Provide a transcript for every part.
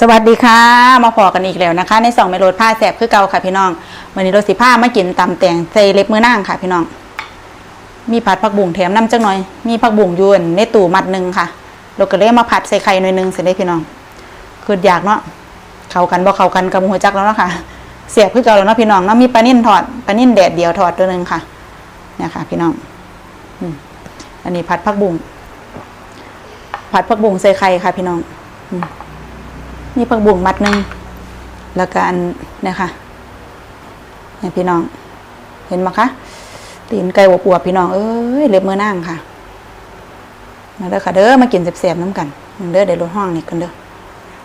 สวัสดีค่ะ มาพอกันอีกแล้วนะคะ ในสองเมโลดผ้าแสบคือเก่าค่ะพี่น้องวันนี้เราสิผ้ามากินตำแตงใส่เล็บมือนางค่ะพี่น้อง มีผัดผักบุ้งแถมน้ำจังหน่อย มีผักบุ้งยวนในตู้มัดหนึ่งค่ะเราก็เลยมาผัดใส่ไข่หน่อยนึงเสร็จได้พี่น้องคืออยากเนาะเข้ากันบ่เข้ากันกับหัวจักแล้วเนาะค่ะเสียบคือเก่าแล้วเนาะพี่น้องเนาะมีปลานิ่นทอดปลานิ่นแดดเดียวทอดตัวหนึ่งค่ะเนี่ยค่ะ พี่น้องอันนี้ผัดผักบุ้งผัดผักบุ้งใส่ไข่ค่ะ พี่น้อง นี่ผักบุ้งมัดหนึ่งแล้วก็อันนี่ยค่ะเนี่พี่น้อง เห็นไหมคะตีนไก่หัวปัวพี่น้องเอ้ยเล็บมือนั่งค่ะมาเด้อค่ะเด้อมากินแซ่บๆน้ำกันมาเด้อเดี๋ยวลดห้องนี่กันเด้อ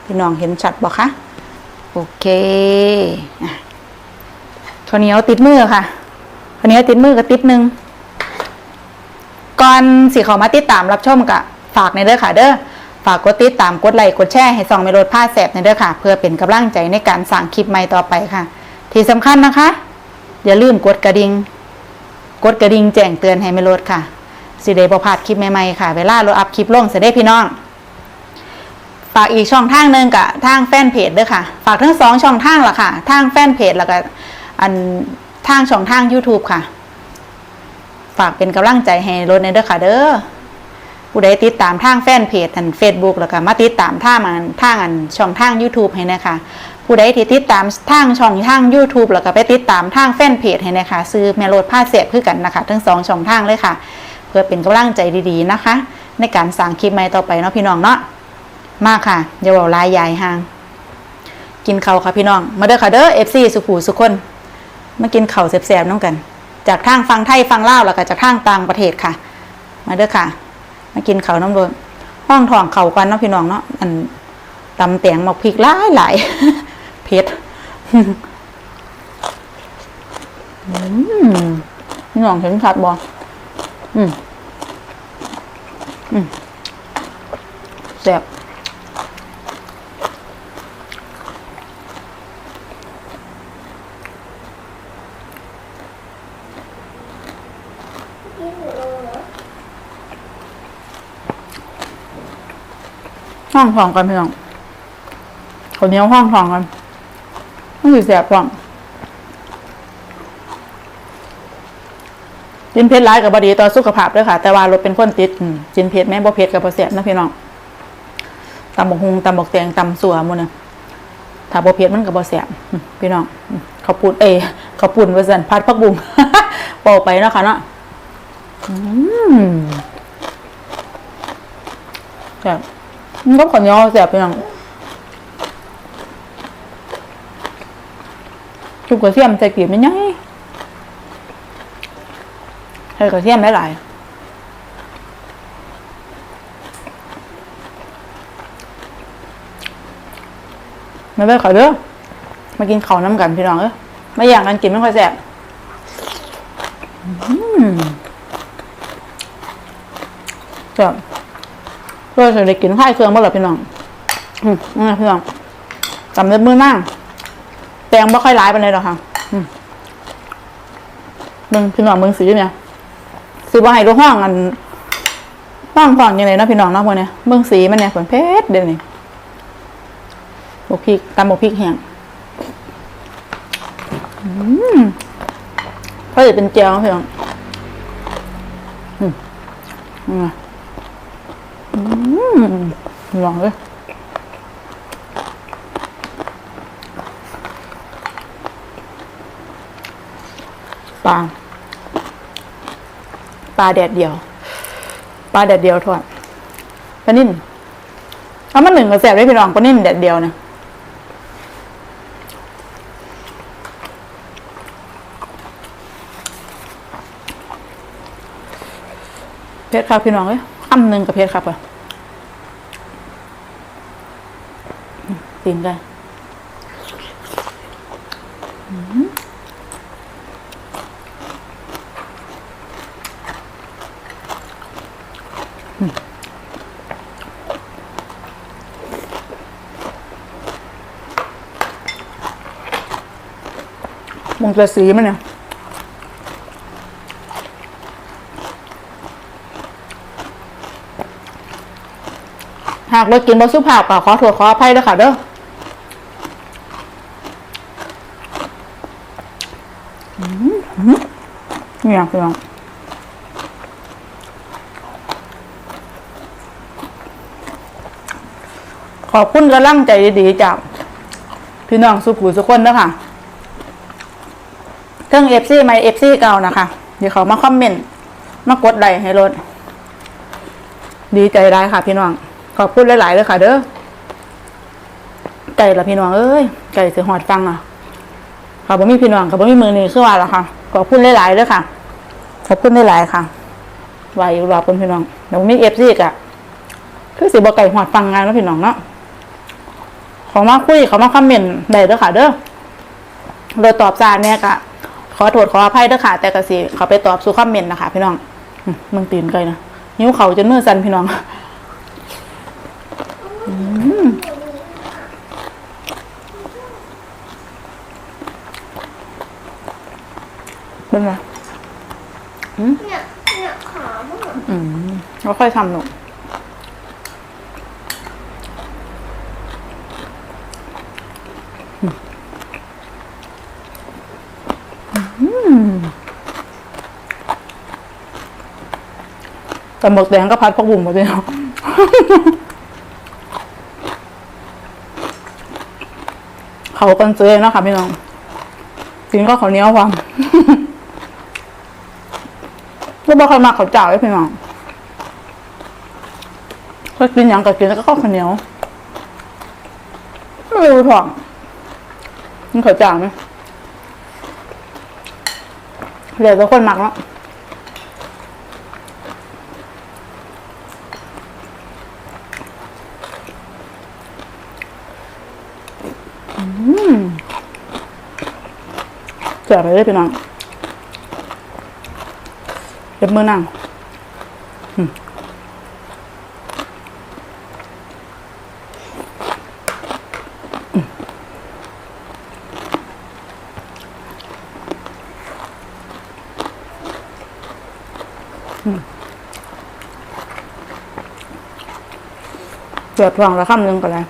พี่น้องเห็นชัดบ่คะโอเคอะข้าวเหนียวติดมือค่ะข้าวเหนียวติดมือกับติดหนึ่งก่อนสิเขามาติดตามรับชมกะฝากในเด้อค่ะเด้อ ฝากกดติดตามกดไลค์กดแชร์ให้ส่องเมโลดผ้าแสบในเด้อค่ะ เพื่อเป็นกำลังใจในการสั่งคลิปใหม่ต่อไปค่ะ ที่สำคัญนะคะ อย่าลืมกดกระดิ่งกดกระดิ่งแจ้งเตือนให้เมโลดค่ะสิเดบพลาดคลิปใหม่ๆค่ะ เวลาเราอัพคลิปลงเสได็จพี่น้อง ฝากอีกช่องทางหนึ่งกับทางแฟนเพจด้วยค่ะ ฝากทั้งสองช่องทางละค่ะ ทางแฟนเพจแล้วก็อันทางช่องทาง YouTube ค่ะ ฝากเป็นกำลังใจให้รถในเด้อค่ะเด้อ ผู้ใดติดตามทางแฟนเพจอัน Facebook แล้วก็มาติดตามทางอันทางอันช่องทาง YouTube ให้นะคะ ผู้ใดที่ติดตามทางช่องทาง YouTube แล้วก็ไปติดตามทางแฟนเพจให้นะคะซื้อแมโลดผ้าเสียบคือกันนะคะ ทั้งสองช่องทางเลยค่ะ เพื่อเป็นกำลังใจดีๆนะคะ ในการสั่งคลิปใหม่ต่อไปเนาะพี่น้องเนาะมากค่ะอย่าบอกลายยายห่าง กินเขาวค่ะพี่น้อง มาเด้อค่ะเด้อเอฟซีสุขูสุคนมากินเข่าวแสบๆน้องกัน จากทางฟังไทยฟังเล่าแล้วก็จากทางต่างประเทศค่ะ มาเด้อค่ะ มากินเขาน้ำโดนห้องทองเขากันเนาะพี่น้องเนาะอันตำแตงหมกพริกหลายหลายเผ็ดพี่น้องเห็นชัดบ่อืมอืมแซ่บ ห้องทองกันพี่น้องคนนี้ห้องทองกันต้องสีแสบฟังกินเพชรร้ายกับบดีต่อสุขภาพด้วยค่ะ แต่ว่าราเป็นคนติดกินเพชรแม่บ่เพชรกับบ่แสบนะพี่น้องตำบกฮุงตำบกแตงตำสัวมันนะถ้าบ่เพชรมันกับบ่แสบพี่น้องเขาปุ่นเอเขาปุ่นว่าสันพัดพักบุ้งเปอกไปนะคะเนาะอืมแซ่บมัน ก็ขอนยอแสบไปหนังจุกกระเทียมใส่กีบไม่ย่อยใส่กระเทียมได้หลายไม่ไปขอเด้อมากินข้าวน้ำกันพี่น้องเอ้ยไม่อย่างกันกินไม่ค่อยแสบอืมแซ่บ พื่อจะได้กินไข้าวเครื่องบ่หรอพี่น้องอืมนี่พี่น้องจำได้มือนั่งแตงไม่ค่อยร้ายไปเลยหรอกค่ะอืมมึงพี่น้องมึงสีเนี่ยสีบ่ให้ลูกห้องอันห้องฝั่งยังไงเนาะพี่น้องเนาะพวกเนี้ยเบิ่งสีมันเนี่ยผลเพชรเดี๋ยวนี้บกพริกตำบกพริกแห้งอืมเพราะจะเป็นเจียวพี่น้องอืมอืมอืม ลองเลยปลาปลาแดดเดียว ปลาแดดเดียวทอดปลานิ่นเอามันหนึ่งกระแสบได้พี่น้องปลานิ่นแดดเดียวเนี่ยเพชรครับพี่น้องเอ้ยคำหนึ่งกับเพชรครับอะ อืมตีนกันอืมอืมมองแต่สีมันเนี่ยหากเรากินบะสุภาพก็ขอโทษขออภัยด้วยค่ะเด้อี่ยพี่น้องขอบคุณกำลังใจดีๆจากพี่น้องสุขุสุขคนนะคะเทิงเอฟซีไม่เอฟซีเก่านะคะ เดี๋ยวเขามาคอมเมนต์ มากดไลค์ให้รถ ดีใจได้ค่ะ พี่น้อง ขอบคุณหลายๆเลยค่ะ เด้อไก่ละพี่น้องเอ้ยไก่เสือหอดฟังอะค่ะบ่มีพี่น้องกับบ่มีมือนี่คือว่าละค่ะ ขอบคุณหลายๆเลยค่ะ ขอบคุณหลายค่ะวายอยู่รอบคนพี่น้องเดี๋ยวมีเอฟซีกะคือสิบ่ไก่หอดฟังงานเนาะพี่น้องเนาะขามาคุยขามาคอมเมนต์ได้เด้อค่ะ เด้อโดยตอบซาเนี่ยกะขอโทษขออภัยเด้อค่ะ แต่ก็สิเขาไปตอบสู่คอมเมนต์นะคะ พี่น้องมึงตีนไกลนะนิ้วเขาจนมือสั่นพี่น้องอืมเป็นไง เนี่ยเนี่ยขามันอืมแล้วค่อยทำหนูแต่หมกแดงก็พัดพักบุ่มหมดเลยเนาะเขากันเจอเนาะค่ะพี่น้องกินก็เขาวเหนี้ยวความ แล้วบอกใครมาเขาจ่าไว้พี่น้องก็กินอย่างกับกินแล้วก็ข้าวเหนียวไม่รู้ถ่องมันเขาจ่าไหมเดี๋ยวทุกคนมักแล้วอืมจ่บไปเลยพี่น้อง เด็บมือนั่งเดือดร้อนแล้วคำหนึ่งก็แล้ว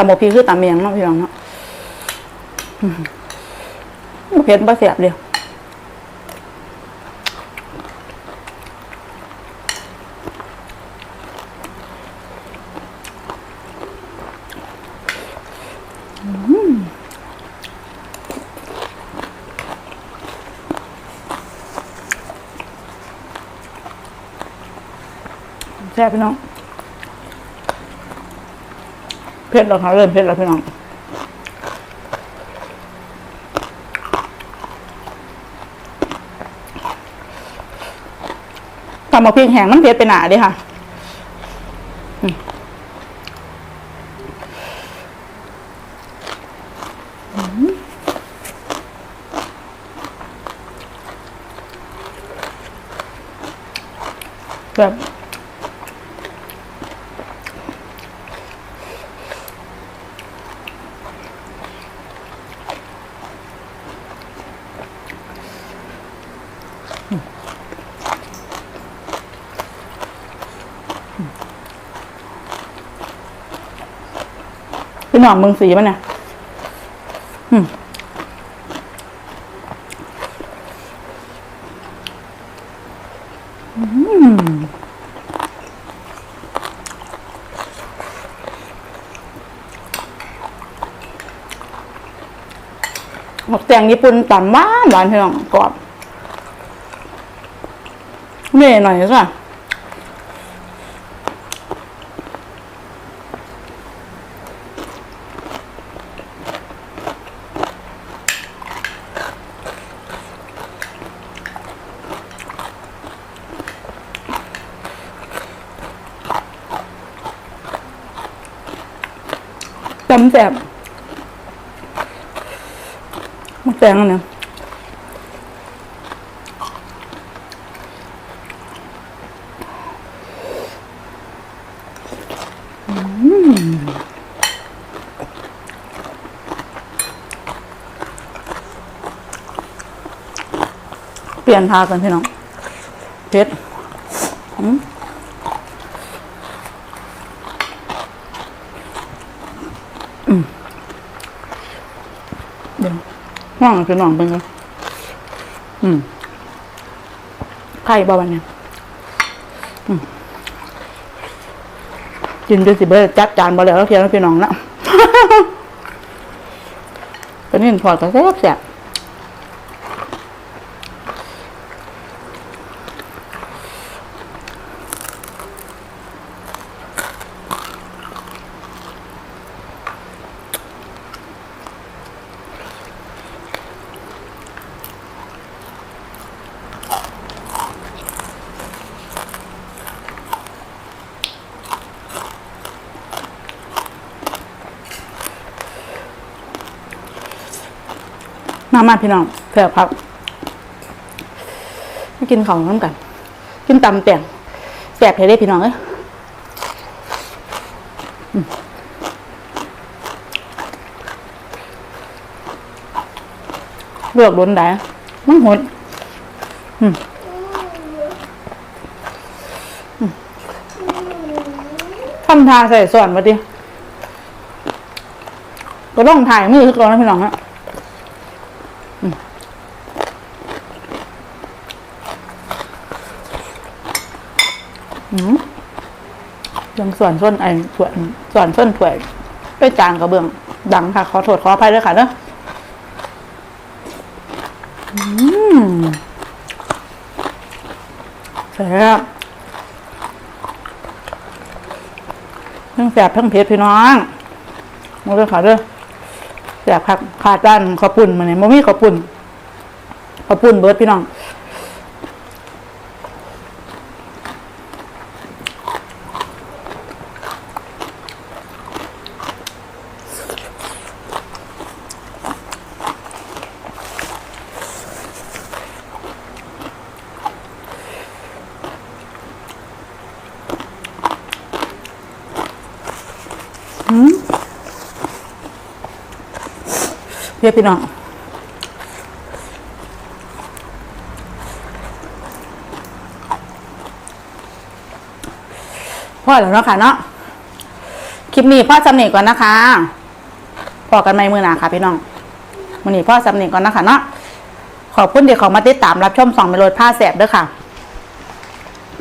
แจ็คตำบพีคือตำเมียงเนาะพี่น้องเนาะอืมบ่เผ็ดบ่เสียบเดียวแซ่บพี่น้อง เผ็ดแล้วค่ะเริ่มเผ็ดแล้วพี่น้องทำมาพริกแห้งมันเผ็ดไปหนาดิค่ะแบบ พี่น้องเมืองสีมันเนี่ยอืมอืมหมกแตงญี่ปุ่นต่ำหวานหวานพี่น้องกรอบเม่หน่อยสิ ตำแสบมะแตงอันนะเปลี่ยนทากันพี่น้องเพชร ห้องพี่น้องเป็นไงอืมไข่บ่วันเนี่ยกินจนสิเบอร์จัดจานบ่แล้วเทียนพี่น้องนะเป็นนี่ถอดกระแซ่บแซ่บ มามาพี่น้องเผื่อพักมากินของน้ำกัน กินตำแตงแสบให้ได้พี่น้องเอ้ยเลือกบนได้มันหดอืมอืมทำทาใส่ส่วนมาดิก็ต้องถ่ายมือก่อนนะพี่น้องฮะ อืมยัง ส่วนส้นไอ้ส่วนส่วนส้นถ้วยไปจานกระเบื้องดังค่ะ ขอโทษขออภัยด้วยค่ะเนอะอืมแซ่บทั้งแสบทั้งเผ็ดพี่น้องมาด้วยค่ะเด้อแสบค่ะขาดด้านขอปุ่นมาเนี่ยมมีขอปุ่นขอปุ่นเบิร์ดพี่น้อง เพี่พี่น้องพ่อแล้วเนาะค่ะเนาะคลิปนี้พ่อจำเนีก่อนนะคะพอกันไหมมือหนาค่ะพี่น้องมือนี้พ่อจำเนีก่อนนะคะเนาะขอบคุณเดี๋ยวขอมาติดตามรับชมสองเมโลดผ้าแสบด้วยค่ะ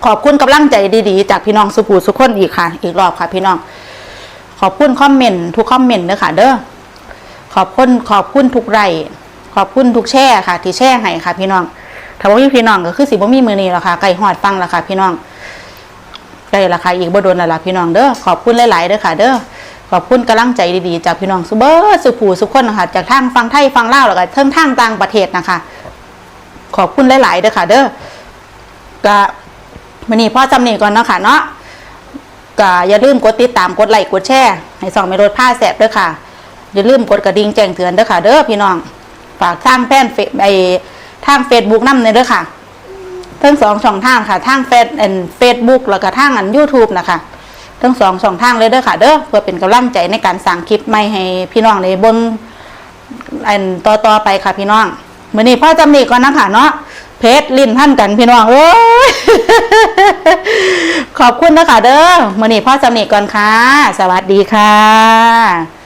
ขอบคุณกำลังใจดีๆ จากพี่น้องสุภูสุขคนอีกค่ะ อีกรอบค่ะ พี่น้อง ขอบคุณคอมเมนต์ทุกคอมเมนต์เด้อค่ะ เด้อ ขอบคุณขอบคุณทุกไรขอบคุณทุกแช่ค่ะ ที่แช่ให้ค่ะ พี่น้องถ้าว่ามีพี่น้องก็คือสิบ่มีมือนี้แล้วค่ะไก่หอดฟังแล้วค่ะ พี่น้องได้ละค่ะอีกบ่โดนแล้วล่ะพี่น้องเด้อขอบคุณหลายๆเด้อค่ะ เด้อขอบคุณกำลังใจดีๆจากพี่น้องสุเบอร์สุผูสุขคนนะคะจากทางฟังไทยฟังเล่าแล้วก็เทิงทางต่างประเทศนะคะ ขอบคุณหลายๆเด้อค่ะ เด้อก็มื้อนี้พ่อจำนี่ก่อนเนาะค่ะเนาะก็อย่าลืมกดติดตามกดไลค์กดแชร์ให้สองไม่รถผ้าแสบด้อค่ะ อย่าลืมกดกระดิ่งแจ้งเตือนเด้อค่ะ เด้อพี่น้อง ฝากทางแฟนเฟซไอทางเฟซบุ๊กนำเลยเด้อค่ะทั้งสองช่องทางค่ะทางเฟซแอนเฟซบุ๊กแล้วก็ทางอันยูทูบนะคะทั้งสองช่องทางเลยเด้อค่ะ เด้อเพื่อเป็นกำลังใจในการสั่งคลิปใหม่ให้พี่น้องในบนอันต่อต่อไปค่ะพี่น้องมื้อนี้พ่อจำหนีก่อนนะคะเนาะเพชรลิ้นพันกันพี่น้องเอ้ยขอบคุณนะคะเด้อมื้อนี้พ่อจำหนีก่อนค่ะ สวัสดีค่ะ